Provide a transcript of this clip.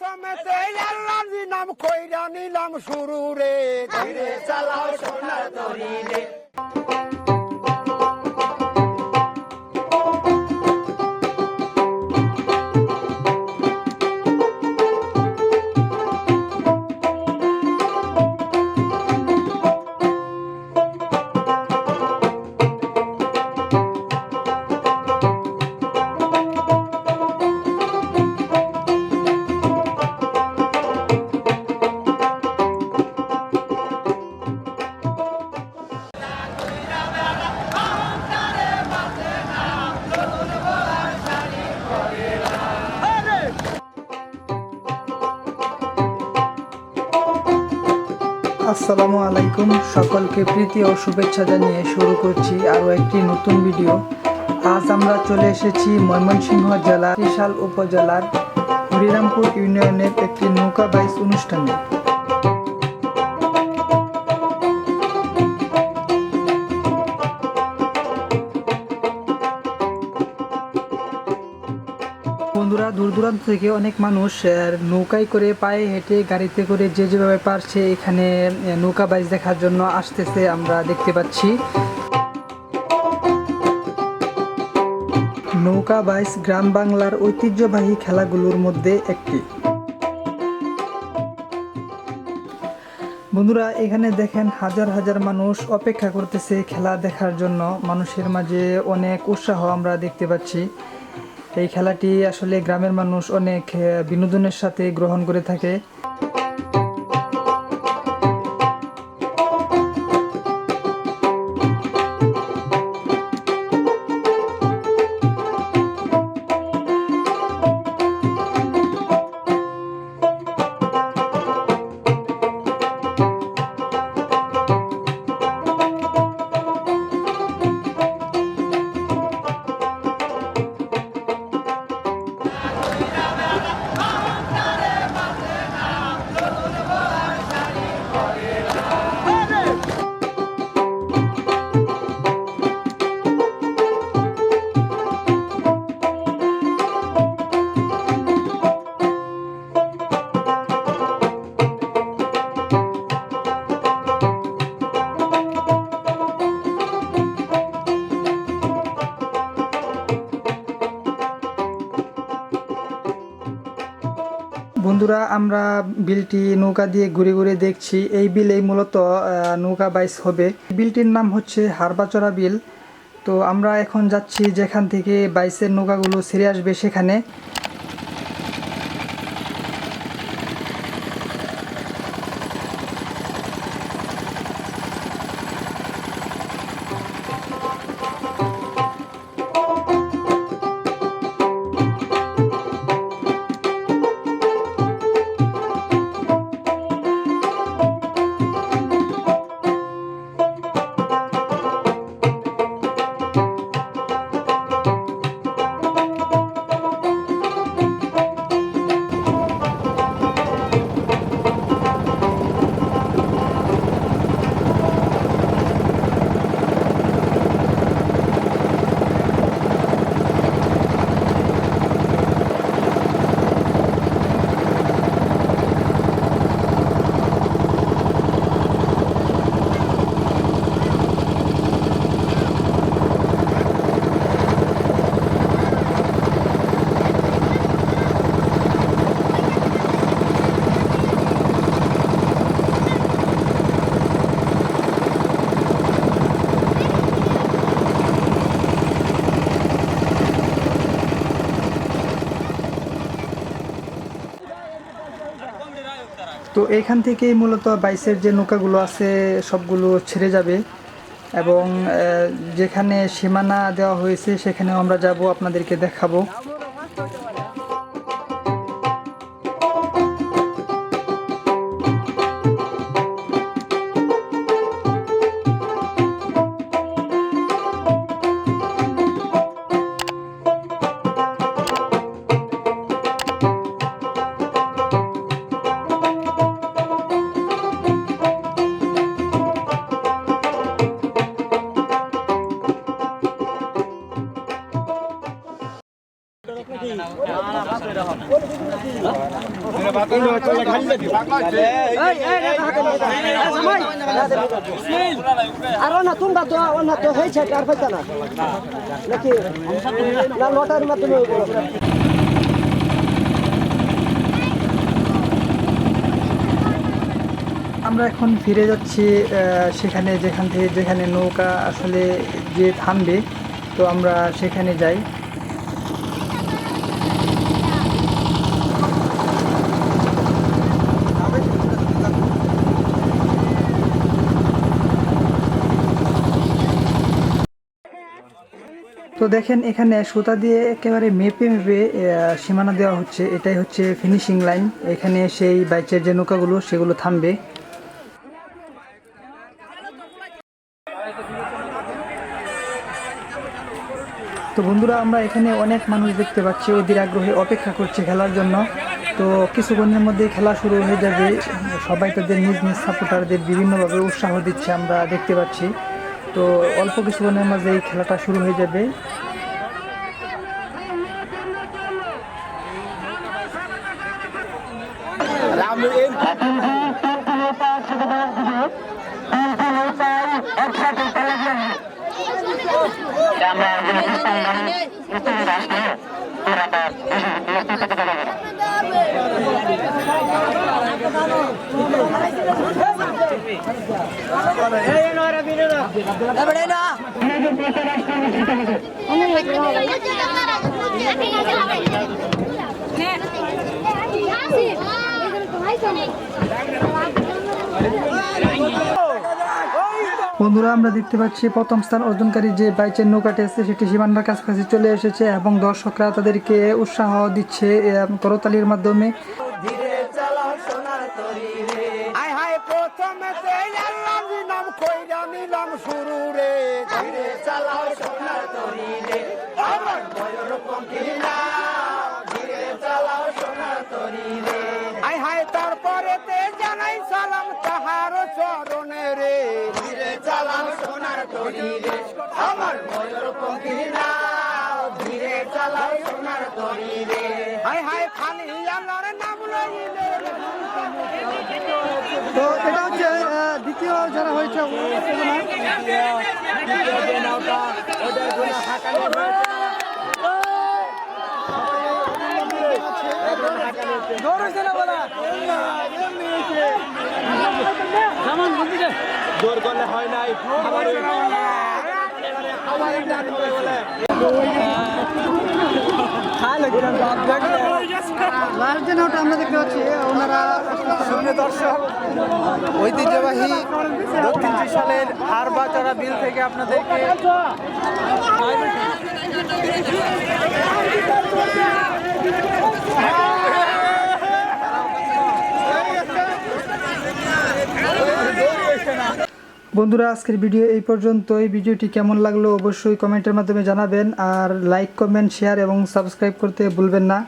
প্রথমেতে আল্লাহর নাম কইরা নিলাম শুরু রে চালাও সোনার তরি রে আসসালামু আলাইকুম। সকলকে প্রীতি ও শুভেচ্ছা জানিয়ে শুরু করছি আরও একটি নতুন ভিডিও। আজ আমরা চলে এসেছি ময়মনসিংহ জেলা বিশাল উপজেলার হরিরামপুর ইউনিয়নের একটি নৌকা বাইস অনুষ্ঠানে। বন্ধুরা দূর দূরান্ত থেকে অনেক মানুষ নৌকায় করে পায়ে হেঁটে গাড়িতে করে যে যেভাবে পারছে এখানে নৌকা বাইচ দেখার জন্য আসতেছে আমরা দেখতে পাচ্ছি। নৌকা বাইচ গ্রাম বাংলার ঐতিহ্যবাহী খেলাগুলোর মধ্যে একটি। বন্ধুরা, এখানে দেখেন হাজার হাজার মানুষ অপেক্ষা করতেছে খেলা দেখার জন্য। মানুষের মাঝে অনেক উৎসাহ আমরা দেখতে পাচ্ছি। এই খেলাটি আসলে গ্রামের মানুষ অনেক বিনোদনের সাথে গ্রহণ করে থাকে। বন্ধুরা, আমরা বিলটি নৌকা দিয়ে ঘুরে ঘুরে দেখছি। এই বিলেই মূলত নৌকা বাইস হবে। বিলটির নাম হচ্ছে হারবাচরা বিল। তো আমরা এখন যাচ্ছি যেখান থেকে বাইসের নৌকাগুলো ছেড়ে আসবে সেখানে। তো এখান থেকেই মূলত বাইসের যে নৌকাগুলো আছে, সবগুলো ছেড়ে যাবে। এবং যেখানে সীমানা দেওয়া হয়েছে, সেখানেও আমরা যাব, আপনাদেরকে দেখাবো। আরও না তোমরা তো না তো হয়েছে আর হয়েছে না নাকি না লটারির মাধ্যমে আমরা এখন ফিরে যাচ্ছি সেখানে যেখান থেকে যেখানে নৌকা আসলে যে থামবে, তো আমরা সেখানে যাই। তো দেখেন এখানে সুতা দিয়ে একেবারে মেপে মেপে সীমানা দেওয়া হচ্ছে। এটাই হচ্ছে ফিনিশিং লাইন এখানে সেই বাইচের যে নৌকাগুলো, সেগুলো থামবে। তো বন্ধুরা, আমরা এখানে অনেক মানুষ দেখতে পাচ্ছি। ওদের আগ্রহে অপেক্ষা করছে খেলার জন্য। তো কিছুক্ষণের মধ্যে খেলা শুরু হয়ে যাবে। সবাই তাদের নিজ নিজ সাপোর্টারদের বিভিন্নভাবে উৎসাহ দিচ্ছে আমরা দেখতে পাচ্ছি। তো অল্প কিছুক্ষণের মাঝে এই খেলাটা শুরু হয়ে যাবে। বন্ধুরা, আমরা দেখতে পাচ্ছি প্রথম স্থান অর্জনকারী যে বাইচের নৌকাটি আছে সেটি সীমান্তার কাছাকাছি চলে এসেছে এবং দর্শকরা তাদেরকে উৎসাহ দিচ্ছে করতালির মাধ্যমে। কইরা নিলাম শুরু রে ধীরে চালাও সোনার তরি রে আমার ময়ূর পঙ্খিলা ধীরে চালাও সোনার তরি রে আয় হায় তারপরে তে জানাই সালাম তাহার চরণে রে। ধীরে চালাও সোনার তরি রে আমার ময়ূর পঙ্খিলা ধীরে চালাও সোনার তরি রে হায় হায়, খালি আল্লাহর নাম লইলে তো এটা হচ্ছে দ্বিতীয় যারা হয়েছে জোর করলে হয় নাই। যে নৌকা আমরা দেখতে পাচ্ছি ওনারা দর্শক ঐতিহ্যবাহী দক্ষিণ ত্রিশালের হারবাচড়া বিল থেকে আপনাদেরকে বন্ধুরা, আজকের ভিডিও এই পর্যন্তই। ভিডিওটি কেমন লাগল অবশ্যই কমেন্টের মাধ্যমে জানাবেন। আর লাইক কমেন্ট শেয়ার এবং সাবস্ক্রাইব করতে ভুলবেন না।